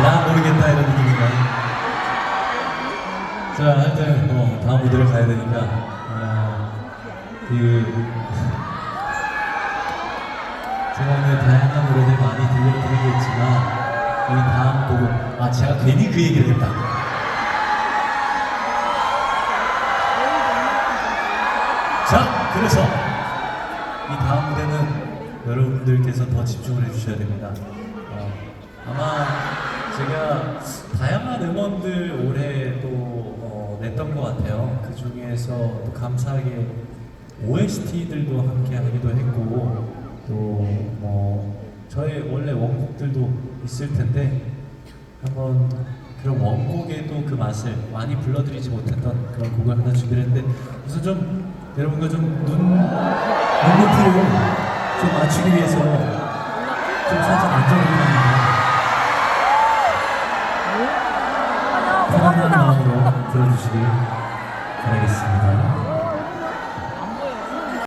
나 모르겠다 이런 느낌인가요? 자, 하여튼 뭐 다음 무대를 가야 되니까 어, 그 제가 오늘 다양한 노래들 많이 들려드리겠지만 이 다음 곡은 아 제가 괜히 그 얘기를 했다. 자, 그래서 이 다음 무대는 여러분들께서 더 집중을 해주셔야 됩니다. 어, 아마 제가 다양한 음원들 올해 또 어, 냈던 것 같아요. 그 중에서 또 감사하게 OST들도 함께 하기도 했고 또 뭐 저의 원래 원곡들도 있을 텐데 한번 그런 원곡의 또 그 맛을 많이 불러드리지 못했던 그런 곡을 하나 준비를 했는데 우선 좀 여러분과 좀눈 눈높이를 좀 맞추기 위해서 좀 살짝 앉아보 편안한 마음으로 들어주시길 바라겠습니다.